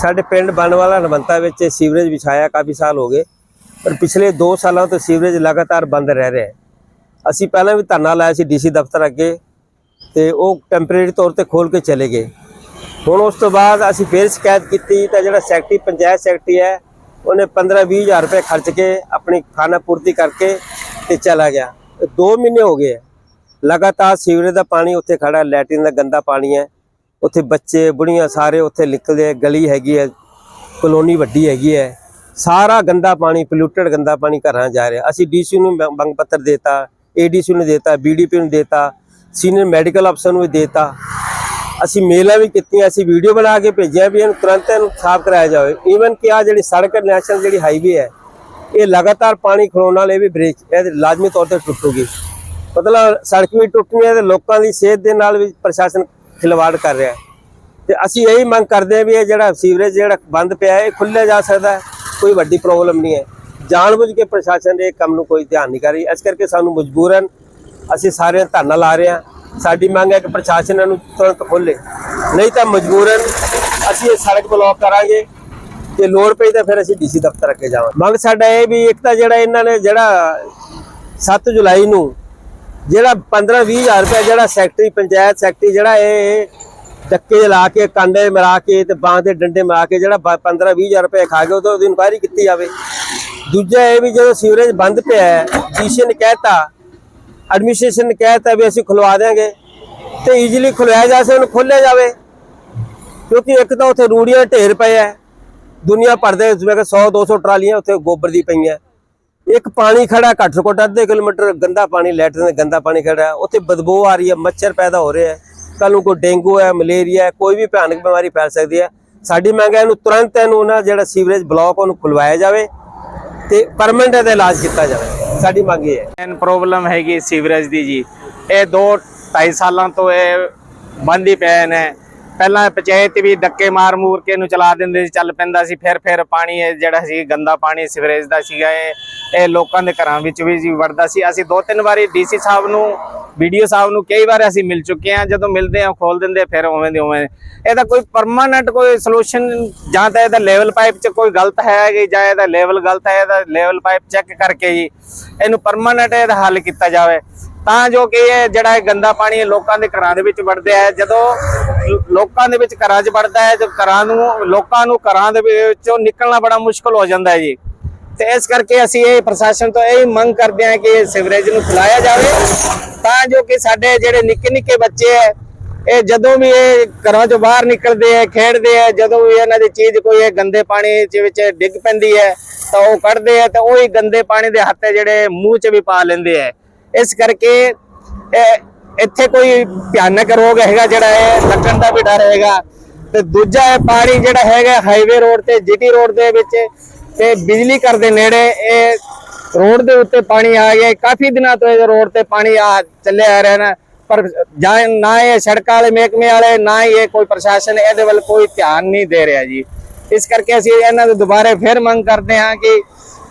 ਸਾਡੇ ਪਿੰਡ ਬਣਵਾਲਾ ਨਵੰਤਾ ਵਿੱਚ ਸੀਵਰੇਜ ਵਿਛਾਇਆ ਕਾਫੀ ਸਾਲ ਹੋ ਗਏ। ਪਰ ਪਿਛਲੇ 2 ਸਾਲਾਂ ਤੋਂ ਸੀਵਰੇਜ ਲਗਾਤਾਰ ਬੰਦ ਰਹਿ ਰਿਹਾ ਹੈ। ਅਸੀਂ ਪਹਿਲਾਂ ਵੀ ਧਰਨਾ ਲਾਇਆ ਸੀ ਡੀਸੀ ਦਫ਼ਤਰ ਅੱਗੇ ਤੇ ਉਹ ਟੈਂਪਰੇਰੀ ਤੌਰ ਤੇ ਖੋਲ ਕੇ ਚਲੇ ਗਏ। ਹੁਣ ਉਸ ਤੋਂ ਬਾਅਦ ਅਸੀਂ ਫੇਰ ਸ਼ਿਕਾਇਤ ਕੀਤੀ ਤਾਂ ਜਿਹੜਾ ਸੈਕਟਰੀ ਪੰਚਾਇਤ ਸੈਕਟਰੀ ਹੈ ਉਹਨੇ 15-20 ਹਜ਼ਾਰ ਰੁਪਏ ਖਰਚ ਕੇ ਆਪਣੀ ਖਾਣਾ ਪੂਰਤੀ ਕਰਕੇ ਤੇ ਚਲਾ ਗਿਆ। 2 ਮਹੀਨੇ ਹੋ ਗਏ ਹੈ। ਲਗਾਤਾਰ ਸੀਵਰੇਜ ਦਾ ਪਾਣੀ ਉੱਥੇ ਖੜਾ ਹੈ, ਲੈਟਰਿਨ ਦਾ ਗੰਦਾ ਪਾਣੀ ਹੈ। ਉੱਥੇ ਬੱਚੇ, ਬੁੜੀਆਂ ਸਾਰੇ ਉੱਥੇ ਨਿਕਲਦੇ ਆ, ਗਲੀ ਹੈਗੀ ਹੈ ਕਲੋਨੀ ਵੱਡੀ ਹੈਗੀ ਹੈ ਸਾਰਾ ਗੰਦਾ ਪਾਣੀ ਪੋਲਿਊਟਡ ਗੰਦਾ ਪਾਣੀ ਘਰਾਂ ਜਾ ਰਿਹਾ। ਅਸੀਂ ਡੀਸੀ ਨੂੰ ਮੰਗ ਪੱਤਰ ਦੇਤਾ ਏਡੀਸੀ ਨੂੰ ਦੇਤਾ ਬੀਡੀਪੀ ਨੂੰ ਦੇਤਾ ਸੀਨੀਅਰ ਮੈਡੀਕਲ ਅਫਸਰ ਨੂੰ ਵੀ ਦੇਤਾ। ਅਸੀਂ ਮੇਲਾਂ ਵੀ ਕੀਤੀਆਂ, ਅਸੀਂ ਵੀਡੀਓ ਬਣਾ ਕੇ ਭੇਜਿਆ ਵੀ ਇਹਨੂੰ ਤੁਰੰਤ ਇਹਨੂੰ ਸਾਫ਼ ਕਰਾਇਆ ਜਾਵੇ। ਈਵਨ ਕਿ ਆ ਜਿਹੜੀ ਸੜਕ ਨੈਸ਼ਨਲ ਜਿਹੜੀ ਹਾਈਵੇ ਹੈ, ਇਹ ਲਗਾਤਾਰ ਪਾਣੀ ਖਲੋਣ ਨਾਲ ਇਹ ਵੀ ਬ੍ਰੇਕ ਇਹ ਲਾਜ਼ਮੀ ਤੌਰ ਤੇ ਟੁੱਟੂਗੀ। ਮਤਲਬ ਸੜਕ ਵੀ ਟੁੱਟਣੀ ਹੈ ਤੇ ਲੋਕਾਂ ਦੀ ਸਿਹਤ ਦੇ ਨਾਲ ਵੀ ਪ੍ਰਸ਼ਾਸਨ ਖਿਲਵਾੜ ਕਰ ਰਿਹਾ ਹੈ। ਤੇ ਅਸੀਂ ਇਹੀ ਮੰਗ ਕਰਦੇ ਹਾਂ ਵੀ ਇਹ ਜਿਹੜਾ ਸੀਵਰੇਜ ਜਿਹੜਾ ਬੰਦ ਪਿਆ ਹੈ, ਇਹ ਖੁੱਲਿਆ ਜਾ ਸਕਦਾ ਹੈ। ਕੋਈ ਵੱਡੀ ਪ੍ਰੋਬਲਮ ਨਹੀਂ ਹੈ। ਜਾਣਬੁੱਝ ਕੇ ਪ੍ਰਸ਼ਾਸਨ ਇਹ ਕੰਮ ਨੂੰ ਕੋਈ ਧਿਆਨ ਨਹੀਂ ਕਰ ਰਹੀ। ਇਸ ਕਰਕੇ ਸਾਨੂੰ ਮਜਬੂਰਨ ਅਸੀਂ ਸਾਰੇ ਧਰਨਾ ਲਾ ਰਹੇ ਹਾਂ। ਸਾਡੀ ਮੰਗ ਹੈ ਕਿ ਪ੍ਰਸ਼ਾਸਨ ਇਹਨੂੰ ਤੁਰੰਤ ਖੋਲੇ ਨਹੀਂ ਤਾਂ ਮਜਬੂਰਨ ਅਸੀਂ ਇਹ ਸੜਕ ਬਲੌਕ ਕਰਾਂਗੇ। ਤੇ ਲੋੜ ਪਈ ਤਾਂ ਫਿਰ ਅਸੀਂ ਡੀਸੀ ਦਫ਼ਤਰ ਅੱਗੇ ਜਾਵਾਂਗੇ। ਮੰਗ ਸਾਡਾ ਇਹ ਵੀ ਇੱਕ ਤਾਂ ਜਿਹੜਾ ਇਹਨਾਂ ਨੇ ਜਿਹੜਾ 7 ਜੁਲਾਈ ਨੂੰ ਜਿਹੜਾ 15 20 ਹਜ਼ਾਰ ਰੁਪਏ ਜਿਹੜਾ ਸੈਕਟਰੀ, ਪੰਚਾਇਤ ਸੈਕਟਰੀ ਜਿਹੜਾ ਇਹ ਟੱਕੇ ਲਾ ਕੇ, ਕਾਂਡੇ ਮਿਲਾ ਕੇ ਤੇ ਬਾਂਹ ਦੇ ਡੰਡੇ ਮਰਾ ਕੇ ਜਿਹੜਾ 15 20 ਹਜ਼ਾਰ ਰੁਪਏ ਖਾ ਕੇ ਉਹਦੀ ਇਨਕੁਆਇਰੀ ਕੀਤੀ ਜਾਵੇ। ਦੂਜਾ ਇਹ ਵੀ ਜਦੋਂ ਸੀਵਰੇਜ ਬੰਦ ਪਿਆ ਹੈ ਡੀਸੀ ਨੇ ਕਹਿਤਾ ਐਡਮਿਨਿਸਟ੍ਰੇਸ਼ਨ ਨੇ ਕਹਿਤਾ ਵੀ ਅਸੀਂ ਖੁਲਵਾ ਦੇਾਂਗੇ ਤੇ ਈਜ਼ੀਲੀ ਖੁਲਵਾਇਆ ਜਾ ਸਕੇ, ਉਹਨੂੰ ਖੋਲਿਆ ਜਾਵੇ। ਕਿਉਂਕਿ ਇੱਕ ਤਾਂ ਉੱਥੇ ਰੂੜੀਆਂ ਢੇਰ ਪਏ ਐ ਦੁਨੀਆ ਭਰ ਦੇ ਜਿਵੇਂ ਕਿ 100 200 ਟਰਾਲੀਆਂ ਉੱਥੇ ਗੋਬਰ ਦੀ ਪਈਆਂ। ਇੱਕ ਪਾਣੀ ਖੜਾ ਘੱਟ ਤੋਂ ਘੱਟ ਅੱਧੇ ਕਿਲੋਮੀਟਰ ਗੰਦਾ ਪਾਣੀ, ਲੈਟਰ ਦਾ ਗੰਦਾ ਪਾਣੀ ਖੜਾ ਉੱਥੇ ਬਦਬੂ ਆ ਰਹੀ ਹੈ, ਮੱਛਰ ਪੈਦਾ ਹੋ ਰਿਹਾ ਹੈ। ਕੱਲ ਨੂੰ ਕੋਈ ਡੇਂਗੂ ਹੈ, ਮਲੇਰੀਆ ਹੈ, ਕੋਈ ਵੀ ਭਿਆਨਕ ਬਿਮਾਰੀ ਫੈਲ ਸਕਦੀ ਹੈ। ਸਾਡੀ ਮੰਗ ਹੈ ਇਹਨੂੰ ਤੁਰੰਤ ਇਹਨੂੰ ਨਾ ਜਿਹੜਾ ਸੀਵਰੇਜ ਬਲਾਕ ਉਹਨੂੰ ਖੁਲਵਾਇਆ ਜਾਵੇ ਤੇ ਪਰਮਨੈਂਟ ਇਹਦਾ ਇਲਾਜ ਕੀਤਾ ਜਾਵੇ। ਸਾਡੀ ਮੰਗ ਇਹ ਹੈ। ਮੇਨ ਪ੍ਰੋਬਲਮ ਹੈਗੀ ਸੀਵਰੇਜ ਦੀ ਜੀ। ਇਹ 2 2.5 ਸਾਲਾਂ ਤੋਂ ਇਹ ਬੰਦ ਹੀ। ਪਏ ਨੇ ਪਹਿਲਾਂ ਪੰਚਾਇਤ ਵੀ ਡੱਕੇ ਮਾਰ ਮੂਰ ਕੇ ਇਹਨੂੰ ਚਲਾ ਦਿੰਦੇ ਸੀ, ਚੱਲ ਪੈਂਦਾ ਸੀ। ਫਿਰ ਫਿਰ ਪਾਣੀ ਇਹ ਜਿਹੜਾ ਸੀ, ਗੰਦਾ ਪਾਣੀ ਸੀਵਰੇਜ ਦਾ ਸੀਗਾ ਇਹ। ਇਹ ਲੋਕਾਂ ਦੇ ਘਰਾਂ ਵਿੱਚ ਵੀ ਜੀ ਵੜਦਾ ਸੀ। ਅਸੀਂ ਦੋ ਤਿੰਨ ਵਾਰੀ ਡੀਸੀ ਸਾਹਿਬ ਨੂੰ ਵੀਡੀਓ ਸਾਹਿਬ ਨੂੰ ਕਈ ਵਾਰ ਅਸੀਂ ਮਿਲ ਚੁੱਕੇ ਹਾਂ। ਜਦੋਂ ਮਿਲਦੇ ਹਾਂ, ਖੋਲ ਦਿੰਦੇ, ਫਿਰ ਉਵੇਂ ਦੇ ਉਵੇਂ। ਇਹਦਾ ਕੋਈ ਪਰਮਾਨੈਂਟ ਕੋਈ ਸੋਲੂਸ਼ਨ ਜਾਂ ਤਾਂ ਇਹਦਾ ਲੈਵਲ ਪਾਈਪ 'ਚ ਕੋਈ ਗਲਤ ਹੈ ਕਿ ਜਾਂ ਇਹਦਾ ਲੈਵਲ ਗਲਤ ਹੈ, ਇਹਦਾ ਲੈਵਲ ਪਾਈਪ ਚੈੱਕ ਕਰਕੇ ਜੀ ਇਹਨੂੰ ਪਰਮਾਨੈਂਟ ਇਹਦਾ ਹੱਲ ਕੀਤਾ ਜਾਵੇ। ਤਾਂ ਜੋ ਕਿ ਇਹ ਜਿਹੜਾ ਇਹ ਗੰਦਾ ਪਾਣੀ ਇਹ ਲੋਕਾਂ ਦੇ ਘਰਾਂ ਦੇ ਵਿੱਚ ਵੜਦਾ ਹੈ। ਜਦੋਂ ਲੋਕਾਂ ਦੇ ਵਿੱਚ ਘਰਾਂ 'ਚ ਵੜਦਾ ਹੈ, ਜਦ ਘਰਾਂ ਨੂੰ, ਲੋਕਾਂ ਨੂੰ ਘਰਾਂ ਦੇ ਵਿੱਚੋਂ ਨਿਕਲਣਾ ਬੜਾ ਮੁਸ਼ਕਲ ਹੋ ਜਾਂਦਾ ਹੈ ਜੀ। ਤੇ ਇਸ ਕਰਕੇ ਅਸੀਂ ਇਹ ਪ੍ਰਸ਼ਾਸਨ ਤੋਂ ਇਹ ਮੰਗ ਕਰਦੇ ਹਾਂ ਕਿ ਸਿਵਰੇਜ ਨੂੰ ਖੁਲਾਇਆ ਜਾਵੇ। ਤਾਂ ਜੋ ਕਿ ਸਾਡੇ ਜਿਹੜੇ ਨਿੱਕੇ ਨਿੱਕੇ ਬੱਚੇ ਹੈ ਇਹ ਜਦੋਂ ਵੀ ਇਹ ਘਰਾਂ ਚੋਂ ਬਾਹਰ ਨਿਕਲਦੇ ਹੈ ਖੇਡਦੇ ਹੈ ਜਦੋਂ ਵੀ ਇਹਨਾਂ ਦੀ ਚੀਜ਼ ਕੋਈ ਇਹ ਗੰਦੇ ਪਾਣੀ ਦੇ ਵਿੱਚ ਡਿੱਗ ਪੈਂਦੀ ਹੈ, ਤਾਂ ਉਹ ਕੱਢਦੇ ਹੈ ਤਾਂ ਉਹੀ ਗੰਦੇ ਪਾਣੀ ਦੇ ਹੱਥ ਜਿਹੜੇ ਮੂੰਹ 'ਚ ਵੀ ਪਾ ਲੈਂਦੇ ਹੈ ਇਸ ਕਰਕੇ ਇਹ ਇੱਥੇ ਕੋਈ ਭਿਆਨਕ ਰੋਗ ਹੈਗਾ ਜਿਹੜਾ ਹੈ ਲੱਗਣ ਦਾ ਵੀ ਡਰ ਹੈਗਾ। ਤੇ ਦੂਜਾ ਇਹ ਪਾਣੀ ਜਿਹੜਾ ਹੈਗਾ ਹਾਈਵੇ ਰੋਡ ਤੇ ਜੀਟੀ ਰੋਡ ਦੇ ਵਿੱਚ ਤੇ ਬਿਜਲੀ ਘਰ ਦੇ ਨੇੜੇ ਇਹ ਰੋਡ ਦੇ ਉੱਤੇ ਪਾਣੀ ਆ ਗਿਆ। ਕਾਫੀ ਦਿਨਾਂ ਤੋਂ ਇਹ ਰੋਡ ਤੇ ਪਾਣੀ ਆ ਚੱਲਿਆ ਆ ਰਿਹਾ ਨਾ। ਪਰ ਜਾਂ ਨਾ ਇਹ ਸੜਕਾਂ ਵਾਲੇ ਮਹਿਕਮੇ ਵਾਲੇ ਨਾ ਇਹ ਕੋਈ ਪ੍ਰਸ਼ਾਸਨ ਇਹਦੇ ਵੱਲ ਕੋਈ ਧਿਆਨ ਨਹੀਂ ਦੇ ਰਿਹਾ ਜੀ। ਇਸ ਕਰਕੇ ਅਸੀਂ ਇਹਨਾਂ ਤੋਂ ਦੁਬਾਰੇ ਫਿਰ ਮੰਗ ਕਰਦੇ ਹਾਂ ਕਿ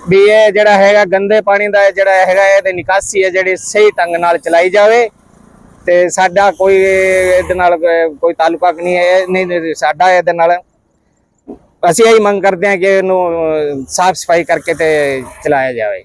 ਵੀ ਇਹ ਜਿਹੜਾ ਹੈਗਾ ਗੰਦੇ ਪਾਣੀ ਦਾ ਜਿਹੜਾ ਹੈਗਾ ਇਹਦੇ ਨਿਕਾਸੀ ਹੈ ਜਿਹੜੀ ਸਹੀ ਢੰਗ ਨਾਲ ਚਲਾਈ ਜਾਵੇ। ਤੇ ਸਾਡਾ ਕੋਈ ਇਹਦੇ ਨਾਲ ਕੋਈ ਤਾਲੁਕਾ ਨਹੀਂ ਹੈ ਇਹ ਨਹੀਂ, ਸਾਡਾ ਇਹਦੇ ਨਾਲ ਅਸੀਂ ਇਹੀ ਮੰਗ ਕਰਦੇ ਹਾਂ ਕਿ ਇਹਨੂੰ ਸਾਫ਼ ਸਫ਼ਾਈ ਕਰਕੇ ਤੇ ਚਲਾਇਆ ਜਾਵੇ।